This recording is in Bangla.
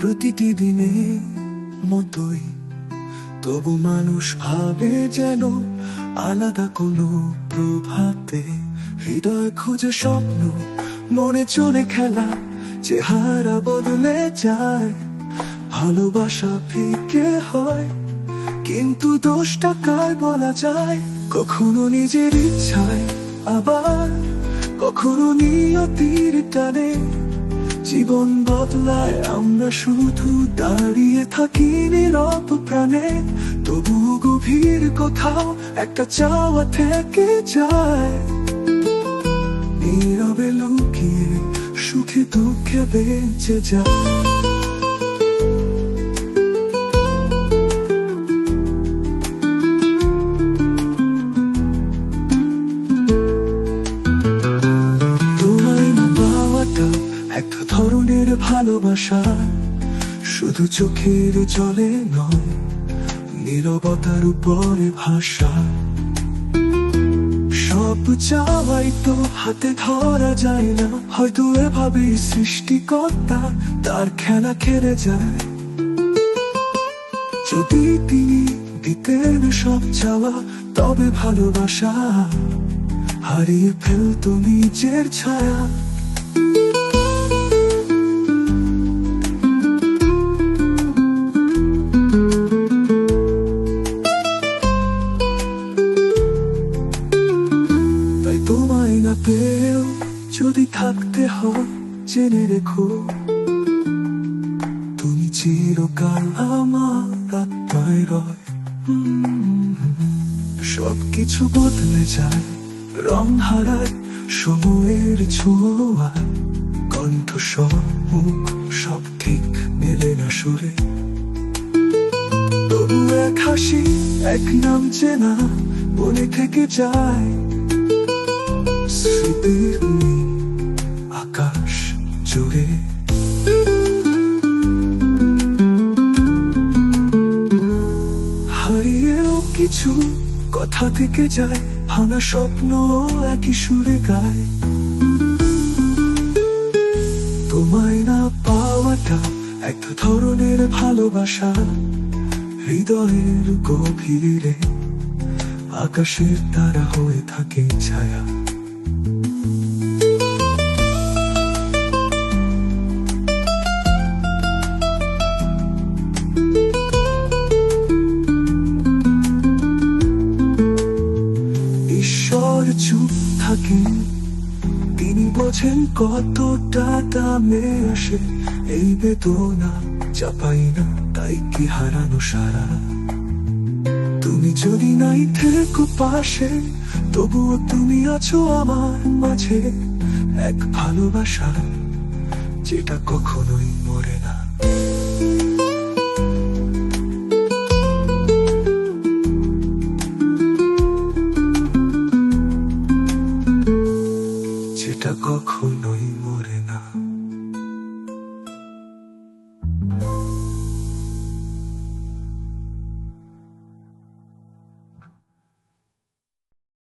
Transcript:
প্রতিটি দিনে মতোই। তবু মানুষ ভাবে যেন আলাদা কোনো প্রভাতে। হৃদয় খুঁজে স্বপ্ন, মনে চলে খেলা, চেহারা বদলে যায়। ভালোবাসা ফিকে হয়, কিন্তু দোষটা কার বলা যায়? কখনো নিজের ইচ্ছায় আবার, কখনো নিয়তির টানে। জীবন বদলায়, আমরা শুধু দাঁড়িয়ে থাকি নীরব প্রাণে। তবু গভীর কোথাও একটা চাওয়া থেকে যায়। নীরবে লুকিয়ে সুখে দুঃখে বেঁচে যায়। ধরনের ভালোবাসা শুধু চোখের জলে নয়, নীরবতার উপরে ভাষা সব চাওয়াই তো হাতে ধরা যায় না, হয়তো এভাবেই সৃষ্টিকর্তা তার খেলা খেলে যায়। যদি তিনি দিতেন সব চাওয়া, তবে ভালোবাসা হারিয়ে ফেলতো নিজের ছায়া। পেয়েও যদি থাকতে হয়, জেনে রেখো। তুমি চিরকাল আমার আত্মায় রয়। সব কিছু বদলে যায়, রং হারায়, সময়ের ছোঁয়ায়। কণ্ঠ সব মুখ, সব ঠিক মেলে না সুরে। তবু এক হাসি, এক নাম চেনা, মনে থেকে যায়। কথা থেকে যায়, ভাঙা স্বপ্ন একই সুরে গায়। তোমায় না পাওয়াটা এক ধরনের ভালোবাসা, হৃদয়ের গভীরে আকাশের তারা হয়ে থাকে ছায়া। তিনি বোঝেন কতটা দামে আসে। এই বেদনা চাপাই না, তাই কি হারানো সারা? তুমি যদি নাই থেকো পাশে, তবুও তুমি আছো আমার মাঝে। এক ভালোবাসা যেটা কখনোই মরে না। যেটা কখনোই মরে